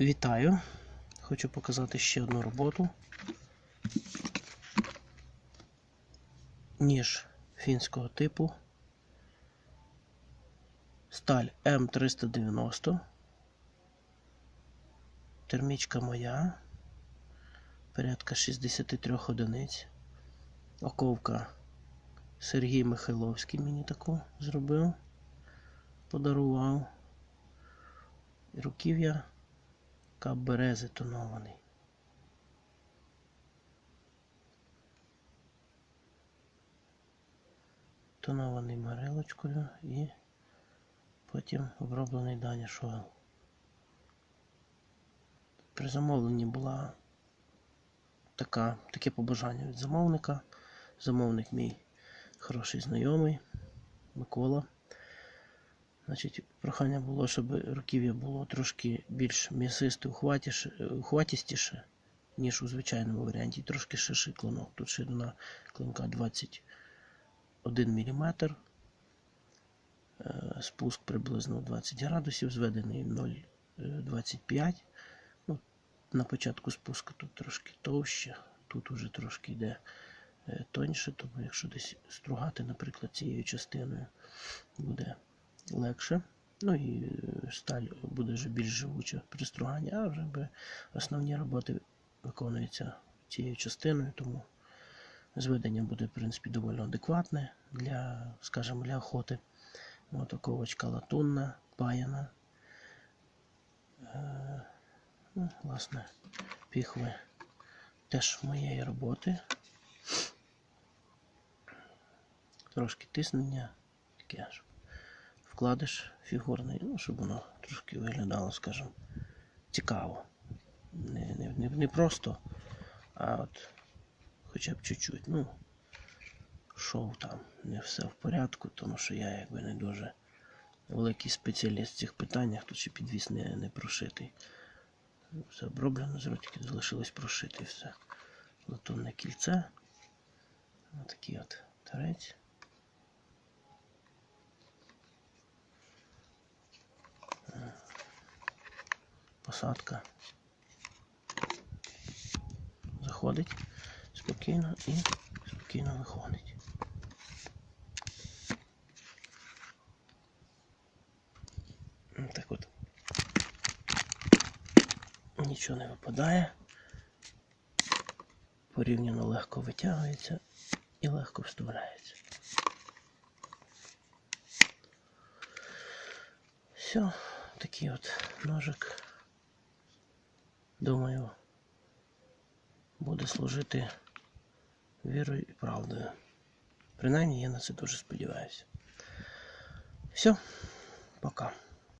Вітаю! Хочу показати ще одну роботу. Ніж фінського типу. Сталь М390. Термічка моя. Порядка 63 одиниць. Оковка Сергій Михайловський мені таку зробив. Подарував. Руків'я Кап берези тонований. Тонований марилочкою і потім оброблений Даня Шоел. При замовленні була така, таке побажання від замовника. Замовник мій хороший знайомий Микола. Значить, прохання було, щоб руків'я було трошки більш м'ясисте, ухватістіше, ніж у звичайному варіанті. Трошки ширший клинок. Тут ширина клинка 21 мм. Спуск приблизно 20 градусів, зведений 0,25. Ну, на початку спуску тут трошки товще, тут уже трошки йде е, тоньше, тому якщо десь стругати, наприклад, цією частиною буде легше. Ну і е, сталь буде вже більш живуча при струганні, а вже основні роботи виконуються цією частиною, тому зведення буде, в принципі, доволі адекватне для, скажімо, для охоти. От оковочка латунна, паяна. Е, ну, власне, піхви теж моєї роботи. Трошки тиснення, таке аж вкладиш фігурний, ну, щоб воно трошки виглядало, скажімо, цікаво. Не, не, не, не просто, а от хоча б чуть-чуть. Ну, шоу там не все в порядку, тому що я якби не дуже великий спеціаліст в цих питаннях, тут ще підвіс не, не прошитий. Все оброблено, з ротики залишилось прошити все. Латунне кільце. Отакий от торець. Посадка заходить спокійно і спокійно виходить. Так от. Нічого не випадає. Порівняно легко витягується і легко вставляється. Все, такий от ножик думаю, буде служити вірою і правдою. Принаймні я на це дуже сподіваюся. Все, пока.